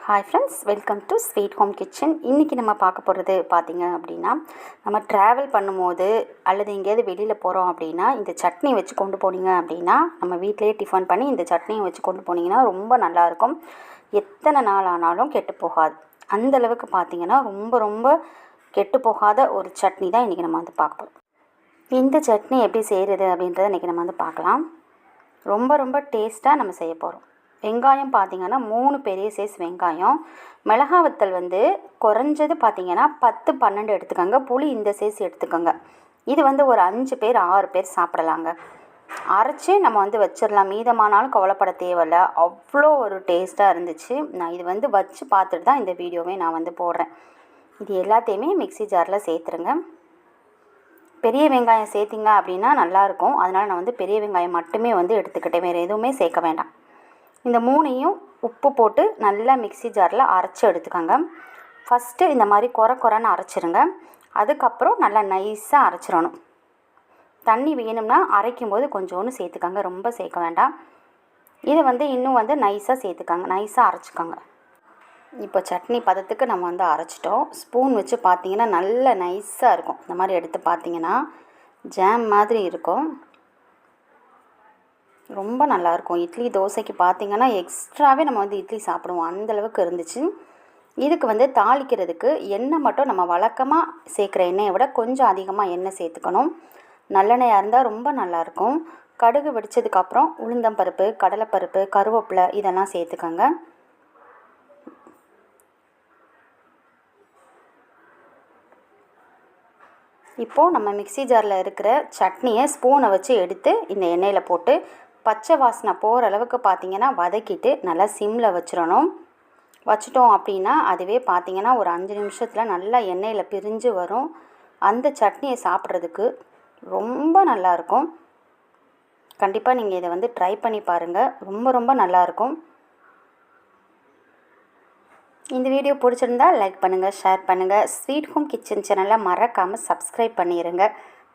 Hi friends welcome to sweet home kitchen இன்றைக்கி நம்ம பார்க்க போகிறது பார்த்திங்க அப்படின்னா நம்ம ட்ராவல் பண்ணும்போது அல்லது எங்கேயாவது வெளியில் போகிறோம் அப்படின்னா இந்த சட்னி வச்சு கொண்டு போனீங்க அப்படின்னா நம்ம வீட்டிலேயே டிஃபன் பண்ணி இந்த சட்னியை வச்சு கொண்டு போனீங்கன்னா ரொம்ப நல்லாயிருக்கும் எத்தனை நாள் ஆனாலும் கெட்டு போகாது. அந்த அளவுக்கு பார்த்திங்கன்னா ரொம்ப ரொம்ப கெட்டு போகாத ஒரு சட்னி தான் இன்றைக்கி நம்ம வந்து பார்க்க போகிறோம் இந்த சட்னி எப்படி செய்கிறது அப்படின்றத இன்றைக்கி நம்ம வந்து பார்க்கலாம். ரொம்ப ரொம்ப டேஸ்ட்டாக நம்ம செய்ய போகிறோம் வெங்காயம் பார்த்தீங்கன்னா மூணு பெரிய சைஸ் வெங்காயம். மிளகா வத்தல் வந்து குறைஞ்சது பார்த்திங்கன்னா பத்து பன்னெண்டு எடுத்துக்கோங்க. புளி இந்த சைஸ் எடுத்துக்கோங்க. இது வந்து ஒரு அஞ்சு பேர் ஆறு பேர் சாப்பிடலாங்க. அரைச்சி நம்ம வந்து வச்சிடலாம் மீதமானாலும் கவலைப்பட தேவையில்ல. அவ்வளோ ஒரு டேஸ்ட்டாக இருந்துச்சு. நான் இது வந்து வச்சு பார்த்துட்டு தான் இந்த வீடியோவே நான் வந்து போடுறேன். இது எல்லாத்தையுமே மிக்ஸி ஜாரில் சேர்த்துருங்க. பெரிய வெங்காயம் சேர்த்திங்க அப்படின்னா நல்லாயிருக்கும் அதனால் நான் வந்து பெரிய வெங்காயம் மட்டுமே வந்து எடுத்துக்கிட்டேன். வேறு எதுவுமே சேர்க்க வேண்டாம். இந்த மூணையும் உப்பு போட்டு நல்லா மிக்ஸி ஜாரில் அரைச்சி எடுத்துக்கோங்க. ஃபஸ்ட்டு இந்த மாதிரி குறை குறைன்னு அரைச்சிருங்க. அதுக்கப்புறம் நல்லா நைஸாக அரைச்சிடணும். தண்ணி வேணும்னா அரைக்கும் போது கொஞ்சோண்டு சேர்த்துக்கோங்க. ரொம்ப சேர்க்க வேண்டாம். இது வந்து இன்னும் வந்து நைஸாக சேர்த்துக்கோங்க. நைஸாக அரைச்சிக்கோங்க. இப்போ சட்னி பதத்துக்கு நம்ம வந்து அரைச்சிட்டோம். ஸ்பூன் வச்சு பார்த்தீங்கன்னா நல்ல நைஸாக இருக்கும். இந்த மாதிரி எடுத்து பார்த்தீங்கன்னா ஜாம் மாதிரி இருக்கும். ரொம்ப நல்லாயிருக்கும். இட்லி தோசைக்கு பார்த்தீங்கன்னா எக்ஸ்ட்ராவே நம்ம வந்து இட்லி சாப்பிடுவோம். அந்தளவுக்கு இருந்துச்சு. இதுக்கு வந்து தாளிக்கிறதுக்கு எண்ணெய் மட்டும் நம்ம வழக்கமாக சேர்க்குற எண்ணெயை விட கொஞ்சம் அதிகமாக எண்ணெய் சேர்த்துக்கணும். நல்லெண்ணெயாக இருந்தால் ரொம்ப நல்லாயிருக்கும். கடுகு வெடித்ததுக்கப்புறம் உளுந்தம்பருப்பு கடலைப்பருப்பு கருவேப்பிலை இதெல்லாம் சேர்த்துக்கோங்க. இப்போது நம்ம மிக்சி ஜாரில் இருக்கிற சட்னியை ஸ்பூனை வச்சு எடுத்து இந்த எண்ணெயில் போட்டு பச்சை வாசனை போகிற அளவுக்கு பார்த்திங்கன்னா வதக்கிட்டு நல்லா சிம்மில் வச்சிடணும். வச்சிட்டோம் அப்படின்னா அதுவே பார்த்திங்கன்னா ஒரு அஞ்சு நிமிஷத்தில் நல்லா எண்ணெயில் பிரிஞ்சு வரும். அந்த சட்னியை சாப்பிட்றதுக்கு ரொம்ப நல்லாயிருக்கும் கண்டிப்பாக நீங்கள் இதை வந்து ட்ரை பண்ணி பாருங்கள் ரொம்ப ரொம்ப நல்லாயிருக்கும் இந்த வீடியோ பிடிச்சிருந்தா லைக் பண்ணுங்கள் ஷேர் பண்ணுங்கள் ஸ்வீட் ஹோம் கிச்சன் சேனலை மறக்காமல் சப்ஸ்கிரைப் பண்ணிடுங்க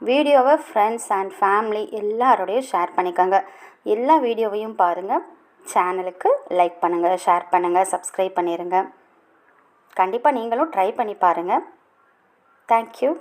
வீடியோவை ஃப்ரெண்ட்ஸ் அண்ட் ஃபேமிலி எல்லாரோடையும் ஷேர் பண்ணிக்கோங்க. எல்லா வீடியோவையும் பாருங்கள் சேனலுக்கு லைக் பண்ணுங்கள் ஷேர் பண்ணுங்கள் சப்ஸ்கிரைப் பண்ணிடுங்க கண்டிப்பாக நீங்களும் ட்ரை பண்ணி பாருங்கள் தேங்க்யூ